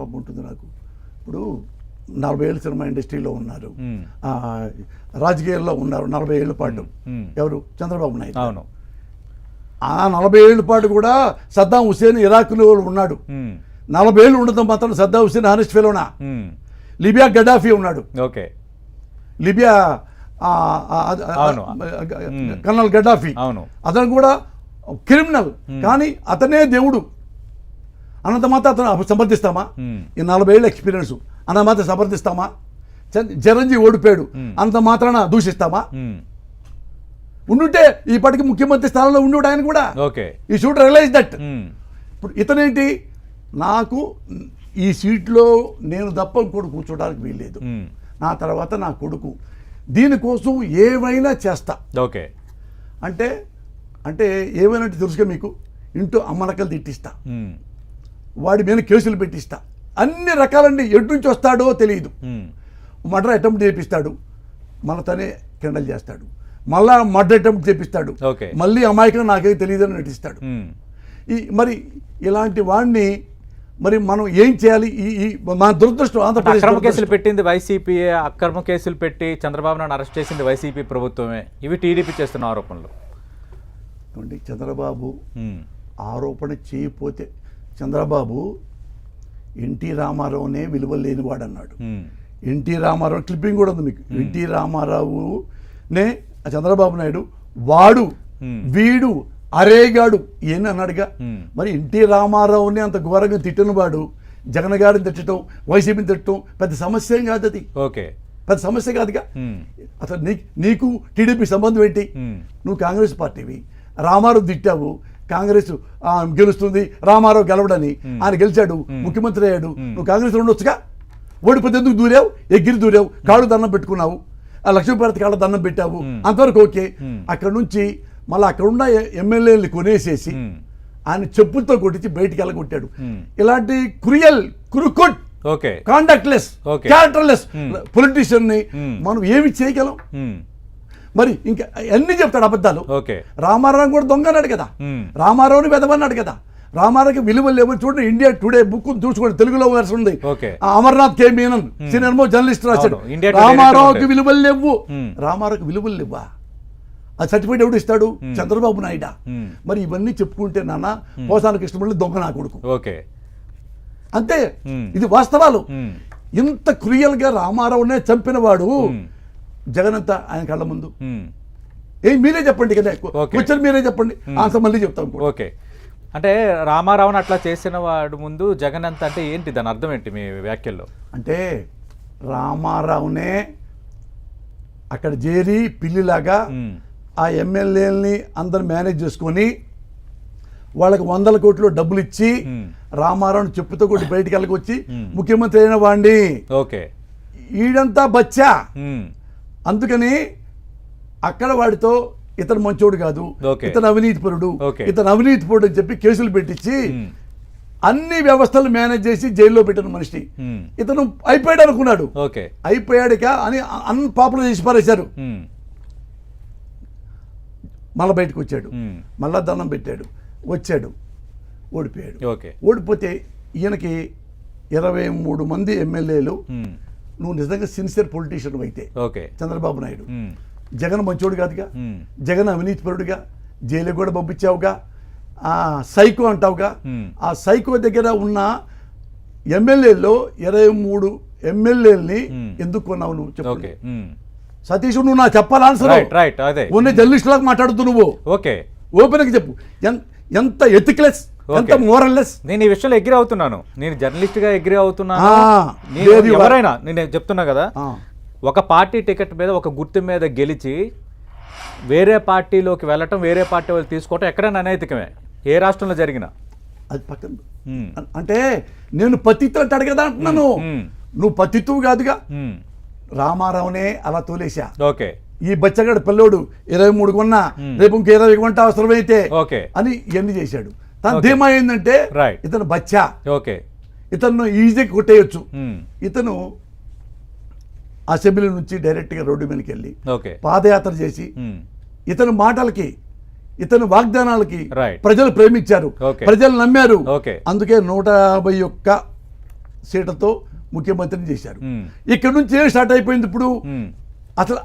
కోపం ఉంటుంది నాకు. ఇప్పుడు నలభై ఏళ్ళు సినిమా ఇండస్ట్రీలో ఉన్నారు. రాజకీయాల్లో ఉన్నారు నలభై ఏళ్ళ పాటు. ఎవరు? చంద్రబాబు నాయుడు. అవును. ఆ నలభై ఏళ్ళ పాటు కూడా సద్దాం హుసేన్ ఇరాక్లో ఉన్నాడు. నలభై ఏళ్ళు ఉండటం మాత్రం సద్దాం హుసేన్ హానెస్ట్ ఫెలోనా. లిబియా గడాఫీ ఉన్నాడు. ఓకే. Libya colonel Gaddafi. అవును. అతను కూడా క్రిమినల్. కానీ అతనే దేవుడు. అన్నంత మాత్రం అతను సమర్థిస్తామా. ఈ నలభై ఏళ్ళ ఎక్స్పీరియన్స్ అన్న మాత్రం సమర్థిస్తామా చిరంజీవి ఓడిపోయాడు. అంత మాత్రాన దూషిస్తామా. ఉండుంటే ఈ పాటికి ముఖ్యమంత్రి స్థానంలో ఉండి ఆయన కూడా. ఓకే. ఈ షూట్ రియలైజ్ దట్. ఇప్పుడు ఇతనేంటి? నాకు ఈ సీట్లో నేను తప్ప ఇంకోటి కూర్చోడానికి వీల్లేదు. నా తర్వాత నా కొడుకు. దీనికోసం ఏమైనా చేస్తా. ఓకే. అంటే అంటే ఏమైనా తెలుసుగా మీకు. ఇంటూ అమ్మనకలు తిట్టిస్తా. వాడి మీద కేసులు పెట్టిస్తా అన్ని రకాలండి ఎటు నుంచి వస్తాడో తెలియదు. మర్డర్ అటెంప్ట్ చేపిస్తాడు మళ్ళీ తనే కిండల్ చేస్తాడు మళ్ళా మర్డర్ అటెంప్ట్ చేపిస్తాడు ఓకే. మళ్ళీ అమాయకం నాకేం తెలియదని నటిస్తాడు. ఈ మరి ఇలాంటి వాడిని మరి మనం ఏం చేయాలి ఈ మన దురదృష్టం ఆంధ్రప్రదేశ్ అక్రమ కేసులు. పెట్టింది వైసీపీ అక్రమ కేసులు పెట్టి చంద్రబాబు నాయుడు అరెస్ట్ చేసింది వైసీపీ ప్రభుత్వమే ఇవి టీడీపీ చేస్తున్న ఆరోపణలు చంద్రబాబు. ఆరోపణ చేయకపోతే చంద్రబాబు ఎన్టీ రామారావునే విలువ లేనివాడు అన్నాడు. ఎన్టీ రామారావు క్లిప్పింగ్ కూడా ఉంది మీకు ఎన్టీ రామారావునే చంద్రబాబు నాయుడు వాడు. వీడు అరేగాడు ఏని అన్నాడుగా. మరి ఎన్టీ రామారావుని అంత ఘోరంగా తిట్టిన వాడు జగన్ గారిని తిట్టడం వైసీపీని తిట్టడం పెద్ద సమస్య ఏం కాదు అది ఓకే పెద్ద సమస్య కాదుగా. అసలు నీ నీకు టీడీపీ సంబంధం ఏంటి. నువ్వు కాంగ్రెస్ పార్టీవి రామారావు తిట్టావు కాంగ్రెస్ గెలుస్తుంది రామారావు గెలవడని ఆయన గెలిచాడు ముఖ్యమంత్రి అయ్యాడు. నువ్వు కాంగ్రెస్ ఉండొచ్చుగా? ఓడిపోతే ఎందుకు దూరావు? ఎగిరి దూరావు. కాళ్ళు దండం పెట్టుకున్నావు. ఆ లక్ష్మీభారతి కాళ్ళ దండం పెట్టావు. అంతవరకు ఓకే. అక్కడ నుంచి మళ్ళీ అక్కడ ఉన్న ఎమ్మెల్యేలు కొనేసేసి. ఆయన చెప్పులతో కొట్టించి బయటికి వెళ్ళగొట్టాడు. ఇలాంటి క్రియల్ కురుకుట్. క్యారెక్టర్లెస్ పొలిటీషియన్ని. మనం ఏమి చేయగలం. మరి ఇంకా అన్ని చెప్తాడు అబద్ధాలు. రామారావు కూడా దొంగ అన్నాడు కదా. రామారావుని వెదవన్నాడు కదా. రామారావుకి విలువ లేవు. చూడండి ఇండియా టుడే బుక్ చూసుకోండి తెలుగులో వెర్షన్ ఉంది. అమర్నాథ్ కే మీనన్ సినిమా జర్నలిస్ట్ రాశాడు. రామారావుకి విలువలు లేవు. రామారావుకి విలువలు లేవా? ఆ సర్టిఫికేట్ ఎవడు ఇస్తాడు? చంద్రబాబు నాయుడా. మరి ఇవన్నీ చెప్పుకుంటే నాన్న పోసాన కృష్ణమల్లి దొంగ నా కొడుకు. ఓకే. అంతే. ఇది వాస్తవాలు. ఇంత క్రూయల్గా రామారావునే చంపిన వాడు. జగన్ అంతా ఆయన కళ్ళ ముందు. ఏం మీరే చెప్పండి కదా. కూర్చొని మీరే చెప్పండి ఆన్సర్ మళ్ళీ చెప్తాం. ఓకే అంటే రామారావుని అట్లా చేసిన వాడు ముందు జగన్ అంత అంటే ఏంటి దాని అర్థం ఏంటి మీ వ్యాఖ్యల్లో అంటే రామారావునే అక్కడ చేరి పిల్లిలాగా. ఆ ఎమ్మెల్యేలని అందరు మేనేజ్ చేసుకొని వాళ్ళకి వందల కోట్లు డబ్బులు ఇచ్చి. రామారావుని చెప్పుతో కొట్టి బయటికి వెళ్ళకొచ్చి. ముఖ్యమంత్రి అయిన వాడిని ఓకే ఈడంతా బచ్చా. అందుకని అక్కడ వాడితో ఇతను మంచోడు కాదు. ఇతను అవినీతిపరుడు. ఇతను అవినీతిపరుడు అని చెప్పి కేసులు పెట్టించి. అన్ని వ్యవస్థలు మేనేజ్ చేసి జైల్లో పెట్టిన మనిషి మ్మ్. ఇతను అయిపోయాడు అనుకున్నాడు ఓకే అయిపోయాడుక అని అన్పాపులర్ చేసి పారేశారు. మళ్ళీ బయటకు వచ్చాడు. మళ్ళా దండం పెట్టాడు వచ్చాడు ఓడిపోయాడు ఓకే ఓడిపోతే ఈయనకి ఇరవై మూడు మంది ఎమ్మెల్యేలు మ్మ్. నువ్వు నిజంగా సిన్సియర్ పొలిటీషియన్ అయితే. ఓకే. చంద్రబాబు నాయుడు. జగన్ మంచోడు కాదుగా. జగన్ అవినీతిపరుడుగా జైలు కూడా పంపించావుగా. ఆ సైకో అంటావుగా. ఆ సైకో దగ్గర ఉన్న ఎమ్మెల్యేల్లో ఇరవై మూడు ఎమ్మెల్యేలని. ఎందుకు కొన్నావు నువ్వు? చెప్పు. సతీష్ నువ్వు నా చెప్పాలి ఆన్సర్ రైట్ రైట్ అదే. ఉన్న జర్నలిస్ట్ లాగా మాట్లాడుతూ నువ్వు. ఓకే. ఓపెన్ చెప్పు. ఎన్- ఎంత ఎథిక్లెస్ ఎంత. మోరల్లెస్ నేను ఈ విషయంలో ఎగ్రీ అవుతున్నాను. నేను జర్నలిస్ట్గా ఎగ్రీ అవుతున్నాను. ఎవరైనా నేను చెప్తున్నా కదా ఒక పార్టీ టికెట్ మీద ఒక గుర్తు మీద గెలిచి వేరే పార్టీలోకి వెళ్ళటం వేరే పార్టీ వాళ్ళు తీసుకోవటం ఎక్కడైనా అనైతికమే ఏ రాష్ట్రంలో జరిగినా. అది పక్కన. అంటే నేను పతిత్తు అంటాడు కదా అంటున్నాను. నువ్వు పతిత్తువు కాదుగా. రామారావునే అలా తోలేసా ఓకే. ఈ బచ్చగాడు పిల్లోడు ఇరవై మూడు కొన్నా రేపు ఇంకో ఇరవై కొంట అవసరమైతే ఓకే. అని ఇవన్నీ చేశాడు. Okay. ధీమా ఏంటంటే. ఇతను బచ్చా ఓకే ఇతను ఈజీగా కొట్టేయచ్చు మ్మ్. ఇతను అసెంబ్లీ నుంచి డైరెక్ట్గా రోడ్డు మీదకి వెళ్ళి పాదయాత్ర చేసి మ్మ్. ఇతని మాటలకి ఇతని వాగ్దానాలకి. ప్రజలు ప్రేమించారు. ప్రజలు నమ్మారు. అందుకే నూట యాభై ఒక్క సీట్లతో ముఖ్యమంత్రిని చేశారు మ్మ్. ఇక్కడ నుంచి ఏం స్టార్ట్ అయిపోయింది ఇప్పుడు. అసలు